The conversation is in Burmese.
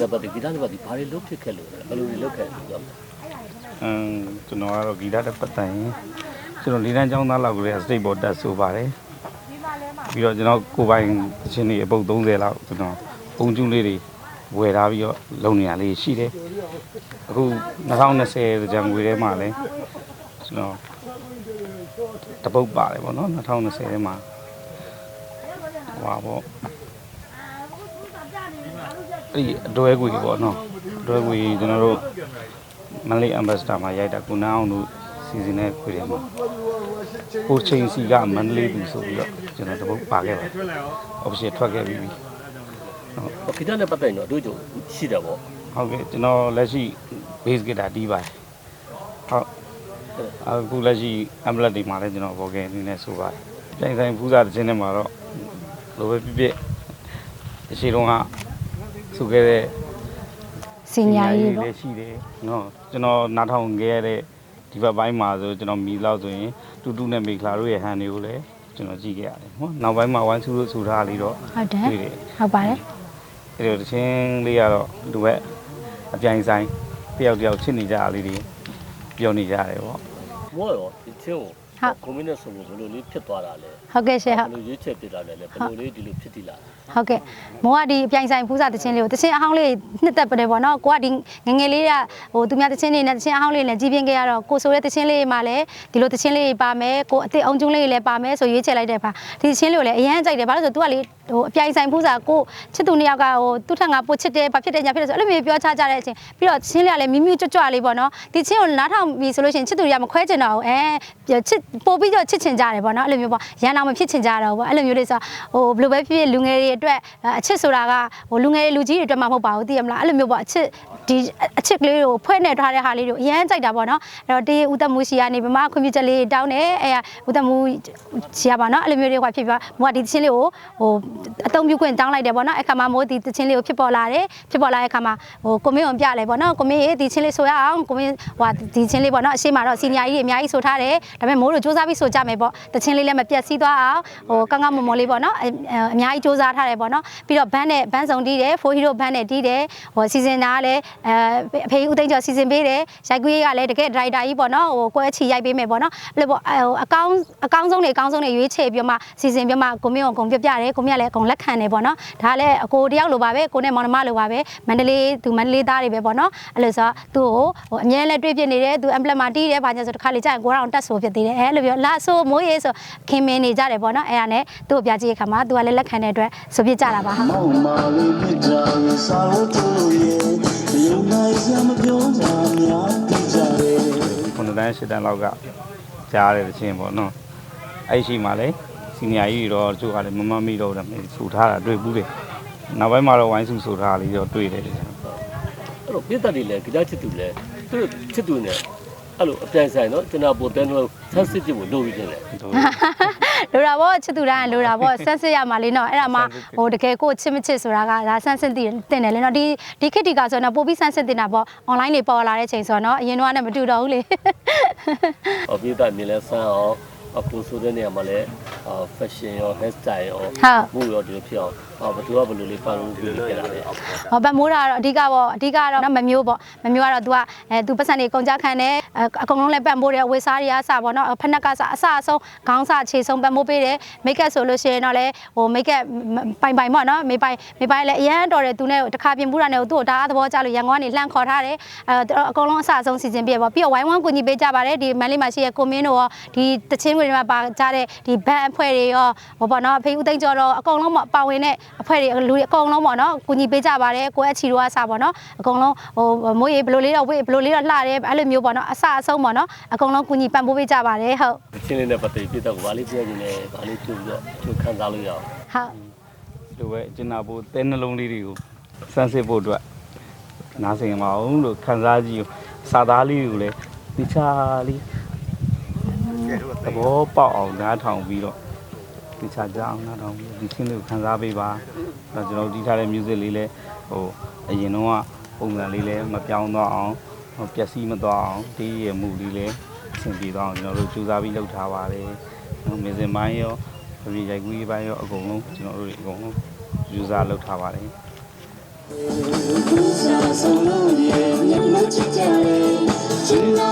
ကဘာဒီဂီတနဲ့ဘာဒီဘာတွေလုတ်ဖြစ်ခဲ့လို့ဘယ်လိုတွေလုတ်ခဲ့လို့ပြောမှာအမ်ကျွန်တော်ကတော့ဂီတနဲ့ပတ်သက်ရင်ကျွန်တော်လေးတန်းကျောင်းသားလောက်ကလေးက state board တက်ဆိုပါတယ်ပြီးတော့ကျွန်တော်ကိုပိုင်အချင်းတွေအပုတ်30လောက်ကျွန်တော်ပုံကျူးလေးတွေဝယ်ထားပြီးတော့လုံနေရလေးရှိတယ်အခု2020ကြံငွေထဲမှာလဲကျွန်တော်တပုတ်ပါတယ်ဗောနော်2020ထဲမှာ ဟွာပေါ့အဲ့ဒီအတွဲကွေပေါ့နော်အတွဲကွေကျွန်တော်တို့မန်လေးအမ်ဘက်စတာမှာရိုက်တာကုနာအောင်တို့စီစဉ်တဲ့ခွေတွေမှာကိုချင်းစီကမန်လေးသူဆိုပြီးတော့ကျွန်တော်တပုတ်ပါခဲ့ပါတယ်။ option ထွက်ခဲ့ပြီးပြီဂီတနဲ့ပတ်သက်ရင်တော့အတွေ့အကြုံရှိတယ်ပေါ့။ဟုတ်ကဲ့ကျွန်တော်လက်ရှိ base guitar တီးပါတယ်။ဟုတ်အခုလက်ရှိ amplet တွေမှာလည်းကျွန်တော် vocal အနေနဲ့ဆိုပါတယ်။ပြန်ဆိုင်ဖူးစာတစ်ချင်းထဲမှာတော့ လိုပဲပြပြအရှိတုန်းကဆိုခဲ့တဲ့စင်ညာကြီးပေါ့လည်းရှိတယ်နော်ကျွန်တော်နားထောင်ခဲ့ရတဲ့ဒီဘက်ပိုင်းမှာဆိုကျွန်တော်မီလောက်ဆိုရင်တူတူနဲ့မေခလာတို့ရဲ့ဟန်တွေကိုလည်းကျွန်တော်ကြည့်ခဲ့ရတယ်နော်နောက်ပိုင်းမှာဝိုင်းစုလို့ဆိုထားလေးတော့ဟုတ်တယ်တွေ့တယ်ဟုတ်ပါတယ်အဲ့တော့တချင်းလေးကတော့ဒီဘက်အပြိုင်ဆိုင်တယောက်တယောက်ချစ်နေကြတာလေးတွေပြောနေကြတယ်ပေါ့မောရောဒီချင်းကို ဟုတ်ကွန်မြူနတီဆိုလို့ဘယ်လိုလေးဖြစ်သွားတာလဲဟုတ်ကဲ့ရှင်ဘဟုတ်ယ်လိုရွေးချယ်ဖြစ်တာလဲဘယ်လိုလေးဒီလိုဖြစ်တည်လာလဲ ဟုတ်ကဲ့မိုးကဒီအပြိုင်ဆိုင်ဖူးစာတချင်းလေးကိုတချင်းအဟောင်းလေးနှစ်သက်ပါတယ်ပေါ့နော်ကိုကဒီငငယ်လေးကဟိုသူများတချင်းလေးနဲ့တချင်းအဟောင်းလေးနဲ့ကြီးပြင်းခဲ့ရတော့ကိုဆိုတဲ့တချင်းလေးမှလည်းဒီလိုတချင်းလေးပါမယ်ကိုအစ်စ်အောင်ကျုံးလေးလည်းပါမယ်ဆိုရွေးချယ်လိုက်တဲ့ပါဒီတချင်းလေးကိုလည်းအရန်ကြိုက်တယ်ဘာလို့လဲဆိုသူကလေဟိုအပြိုင်ဆိုင်ဖူးစာကိုချစ်သူနှစ်ယောက်ကဟိုသူ့ထက်ငါပိုချစ်တယ်ဘာဖြစ်တယ်ညာဖြစ်တယ်ဆိုအဲ့လိုမျိုးပြောချကြတဲ့အချင်းပြီးတော့တချင်းလေးကလည်းမြူးမြူးကြွကြွလေးပေါ့နော်ဒီချင်းကိုနားထောင်ပြီဆိုလို့ရှိရင်ချစ်သူတွေကမခွဲချင်တော့ဘူးအဲချစ်ပို့ပြီးတော့ချစ်ချင်ကြတယ်ပေါ့နော်အဲ့လိုမျိုးပေါ့ရန်အောင်မဖြစ်ချင်ကြတော့ဘူးပေါ့အဲ့လိုမျိုးလေးဆိုဟိုဘယ်လိုပဲဖြစ်ဖြစ်လူငယ်တွေအတွက်အချစ်ဆိုတာကဟိုလူငယ်တွေလူကြီးတွေအတွက်မှမဟုတ်ပါဘူးသိရမလားအဲ့လိုမျိုးပေါ့အချစ်ဒီအချစ်ကလေးကိုဖွဲ့နေထားတဲ့ဟာလေးတွေကိုအရန်ကြိုက်တာပေါ့နော်အဲ့တော့တေးဦးသက်မှုရှိရနေဗမာခွင့်ပြုချက်လေးတောင်းတယ်အဲ့ဦးသက်မှုရှိရပါနော်အဲ့လိုမျိုးတွေကဖြစ်ပြီးမိုးကဒီတချင်းလေးကိုဟိုအသုံးပြုခွင့်တောင်းလိုက်တယ်ပေါ့နော်အဲ့ခါမှာမိုးဒီတချင်းလေးကိုဖြစ်ပေါ်လာတယ်ဖြစ်ပေါ်လာတဲ့ခါမှာဟိုကိုမင်းကိုပြလဲပေါ့နော်ကိုမင်းရေဒီချင်းလေးဆိုရအောင်ကိုမင်းဟိုဒီချင်းလေးပေါ့နော်အရှိမတော့စီနီယာကြီးတွေအများကြီးဆိုထားတယ်ဒါပေမဲ့မိုးတို့စူးစမ်းပြီးဆိုကြမယ်ပေါ့တချင်းလေးလည်းမပြတ်စည်းသွားအောင်ဟိုကောင်းကောင်းမွန်မွန်လေးပေါ့နော်အအများကြီးစူးစမ်းထားတယ်ပေါ့နော်ပြီးတော့ဘန်းနဲ့ဘန်းဆောင်တီးတယ်ဖိုးဟီရိုဘန်းနဲ့တီးတယ်ဟိုစီစဉ်တာကလည်းအဲအဖေဦးသိန်းကျော်စီစဉ်ပေးတယ်ရိုက်ကူးရေးကလည်းတကယ်ဒရိုက်တာကြီးပေါ့နော်ဟိုကွဲချီရိုက်ပေးမယ်ပေါ့နော်အဲ့လိုပေါ့ဟိုအကောင်းအကောင်းဆုံးတွေအကောင်းဆုံးတွေရွေးချယ်ပြီးမှစီစဉ်ပြီးမှကိုမင်းကိုအကုန်ပြပြတယ်ကိုမင်းကလည်းအကုန်လက်ခံတယ်ပေါ့နော်ဒါလည်းအကိုတယောက်လိုပါပဲကိုနဲ့မောင်နှမလိုပါပဲမန္တလေးသူမန္တလေးသားတွေပဲပေါ့နော်အဲ့လိုဆိုသူ့ကိုဟိုအမြဲလည်းတွေ့ပြနေတယ်သူ emblem မှာတီးတယ်ဘာညာဆိုတစ်ခါလေကြာရင်ကိုရောင်တက်ဆိုဖြစ်သေးတယ်အဲ့လိုပြောလာဆိုမိုးရေးဆိုခင်မင်းနေကြတယ်ပေါ့နော်အဲ့ဒါနဲ့သူ့ကိုပြကြည့်ရခါမှာသူကလည်းလက်ခံတဲ့အတွက်ဆိုပြကြတာပါဟုတ်မောင်မာလေးပြစ်တာရင်စာလို့တို့လို့ရဲ့ရုံနိုင်စမပြောကြများပြကြတယ်ခုနှစ်တန်းရှစ်တန်းလောက်ကကြားရတဲ့ချင်းပေါ့နော်အဲ့ရှိမှလည်းစီနီယာကြီးတွေတော့တချို့ကလည်းမမမိတော့တယ်ဆူထားတာတွေ့ဘူးတယ်နောက်ပိုင်းမှာတော့ဝိုင်းစုဆူထားတာလေးတော့တွေ့တယ်အဲ့တော့ပြည့်တက်တွေလည်းဂီတချစ်သူလည်းသူတို့ချစ်သူနဲ့အဲ့လိုအပြိုင်ဆိုင်နော်ကျွန်တော်ပိုတဲလို့ဆန်းစစ်ကြည့်ဖို့လိုပြီးတင်တယ်လို တာပေါ့ချစ်သူတိုင်းကလိုတာပေါ့ဆန်းစစ်ရမှာလေနော်အဲ့ဒါမှဟိုတကယ်ကိုချစ်မချစ်ဆိုတာကဒါဆန်းစစ်တင်တင်တယ်လေနော်ဒီဒီခေတ်ဒီကဆိုတော့ပို့ပြီးဆန်းစစ်တင်တာပေါ့ online လေးပေါ်လာတဲ့ချိန်ဆိုတော့နော်အရင်တော့နဲ့မတူတော့ဘူးလေဟောပြည့်တက်မြင်လဲဆန်းအောင် အခုဆိုတဲ့နေရာမှာလည်းအာ fashion ရော hair style ရော ဟုတ် မှုရောဒီလိုဖြစ်အောင်အာဘသူကဘယ်လိုလေးပန်လို့ဒီလိုဖြစ်လာလဲ ဟောဗတ်မိုးတာကတော့အဓိကပေါ့အဓိကကတော့နော်မမျိုးပေါ့မမျိုးကတော့ तू ကအဲ तू ပတ်စံနေကုန်ကြခံတယ်အဲအကုန်လုံးလည်းပံ့ပိုးတယ်ဝေစားတွေကအစပေါ့နော်ဖက်နက်ကစအစအဆုံးခေါင်းစခြေဆုံးပံ့ပိုးပေးတယ်မိတ်ကပ်ဆိုလို့ရှိရင်တော့လေဟိုမိတ်ကပ်ပိုင်ပိုင်ပေါ့နော်မိပိုင်မိပိုင်လည်းအရန်တော်တယ် तू နဲ့တခါပြင်ပူးတာနဲ့သူ့ကိုဒါအသဘောကျလို့ရန်ကုန်ကနေလှမ်းခေါ်ထားတယ်အဲအကုန်လုံးအစအဆုံးစီစဉ်ပြပေါ့ပြီးတော့ဝိုင်းဝန်းကူညီပေးကြပါတယ်ဒီမန်လေးမှာရှိတဲ့ကိုမင်းတို့ရောဒီတချင်း တွေမှာပါကြတဲ့ဒီဘန်အဖွဲ့တွေရောဟိုပေါ့နော်အဖေဦးသိန်းကျော်တော့အကုန်လုံးပေါ့ပါဝင်တဲ့အဖွဲ့တွေလူတွေအကုန်လုံးပေါ့နော်ကူညီပေးကြပါတယ်ကိုယ့်အချီတို့ကစပေါ့နော်အကုန်လုံးဟိုမိုးရေဘယ်လိုလေးတော့ဝေးဘယ်လိုလေးတော့လှတယ်အဲ့လိုမျိုးပေါ့နော်အစအဆုံးပေါ့နော်အကုန်လုံးကူညီပံ့ပိုးပေးကြပါတယ်ဟုတ်တချင်းလေးနဲ့ပတ်သက်ပြီးပြည့်တက်ကိုဗာလေးပြောနေတယ်ဗာလေးကြည့်ပြီးတော့အချို့ခံစားလို့ရအောင်ဟုတ်လိုပဲကျင်နာဖို့တဲနှလုံးလေးတွေကိုစမ်းစစ်ဖို့အတွက်နားဆင်ပါအောင်လို့ခံစားကြည့်စာသားလေးကိုလည်းတခြားလေး သဘောပေါက်အောင်နားထောင်ပြီးတော့တခြားကြအောင်နားထောင်ပြီးဒီချင်းလေးကိုခံစားပေးပါအဲကျွန်တော်တီးထားတဲ့ music လေးလည်းဟိုအရင်တော့ပုံစံလေးလည်းမပြောင်းတော့အောင်ဟိုပျက်စီးမသွားအောင်တီးရမှုလေးလည်းအဆင်ပြေသွားအောင်ကျွန်တော်တို့ကြိုးစားပြီးလုပ်ထားပါတယ်မင်းစင်ပိုင်းရောပြည်ရိုက်ကူးရေးပိုင်းရောအကုန်လုံးကျွန်တော်တို့တွေအကုန်လုံးယူစားလုပ်ထားပါတယ် Thank ဆုံးလို့ရဲ့မျက်နှာချစ်ကြရဲ့ချင်နာ